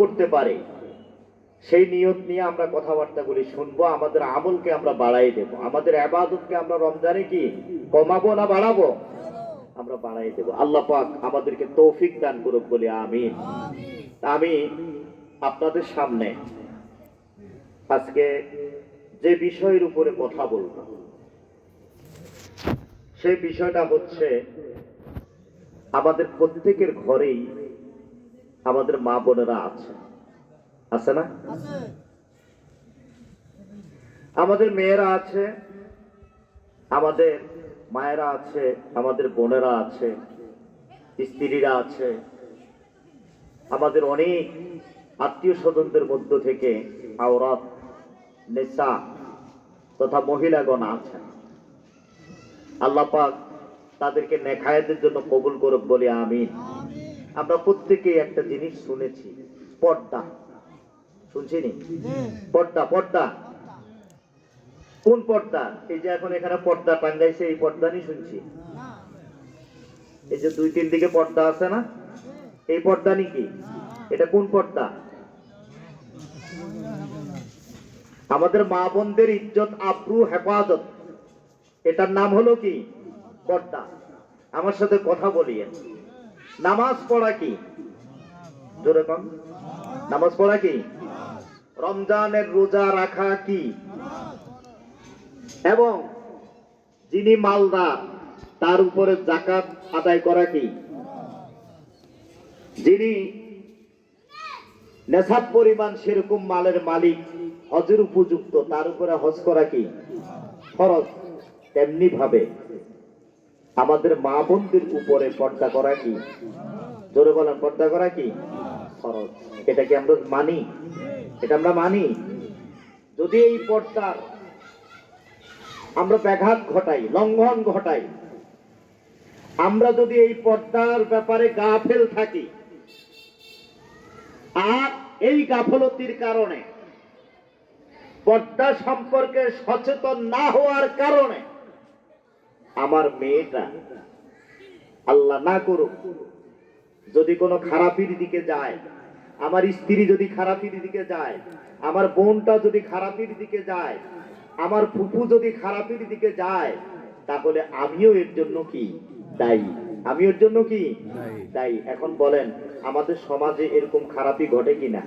করতে পারে। সেই নিয়ত নিয়ে আমরা কথাবার্তাগুলি শুনব, আমাদের আমলকে আমরা বাড়াই দেব, আমাদের আবাদতকে আমরা রমজানে কি কমাবো না বাড়াবো? আমরা বাড়াই দেব। আল্লাহ পাক আমাদেরকে তৌফিক দান করুক বলে আমিন। আমি আপনাদের সামনে আজকে যে বিষয়ের উপরে কথা বলব, সেই বিষয়টা হচ্ছে আমাদের প্রত্যেকের ঘরেই আমাদের মা বোনেরা আছে। আছে না? আমাদের মেয়েরা আছে আমাদের মায়েরা আছে আমাদের বোনেরা আছে স্ত্রীরা আছে। আমাদের অনেক আত্মীয় স্বজনদের মধ্য থেকে আওরাত নেশা তথা মহিলাগণ আছেন। আল্লাহ পাক তাদেরকে নেখায়াতের জন্য কবুল করুক বলে আমিন। আমরা প্রত্যেকেই একটা জিনিস শুনেছি পর্দা। শুনছিনি? পর্দা পর্দা। কোন পর্দা? এই যে এখন এখানে পর্দা টাঙ্গাইছে এই পর্দা নিয়ে শুনছি। এই যে দুই তিন দিকে পর্দা আছে না? এই পর্দা নি কি? এটা কোন পর্দা? আমাদের মা বোনদের ইজ্জত আব্রু হেফাজত। এটার নাম হলো কি? পর্দা। আমার সাথে কথা বলিয়েন। নামাজ পড়া কি? নামাজ পড়া কি? রমজানের রোজা রাখা কি? এবং যিনি মালদার, তার উপরে জাকাত আদায় করা কি? যিনি নেশাব পরিমাণ সেরকম মালের মালিক, হজের উপযুক্ত, তার উপরে হজ করা কি? ফরজ। তেমনি ভাবে আমাদের মা বোনদের উপরে পর্দা করা কি? জোরে বলেন, পর্দা করা কি? ফরজ। এটা কি আমরা মানি? এটা আমরা মানি? যদি এই পর্দার আমরা ব্যাঘাত ঘটাই, লঙ্ঘন ঘটাই, আমরা যদি এই পর্দার ব্যাপারে গাফেল থাকি, আর এই গাফলতির কারণে, পর্দা সম্পর্কে সচেতন না হওয়ার কারণে আমার মেয়েটা আল্লাহ না করুক যদি কোনো খারাপির দিকে যায় আমার স্ত্রী যদি খারাপির দিকে যায় আমার বোনটা যদি খারাপির দিকে যায় আমার ফুপু যদি খারাপির দিকে যায় তাহলে আমিও এর জন্য কি দায়ী? আমি ওর জন্য কি দায়ী। এখন বলেন আমাদের সমাজে এরকম খারাপি ঘটে কিনা?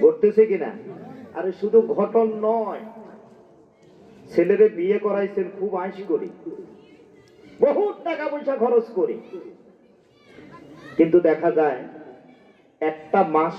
ঘটতেছে কিনা? আরে শুধু ঘটন নয় ছেলেরে বিয়ে করাইছেন খুব আইস করি। বহুত টাকা পয়সা খরচ করে। কিন্তু দেখা যায় একটা মাস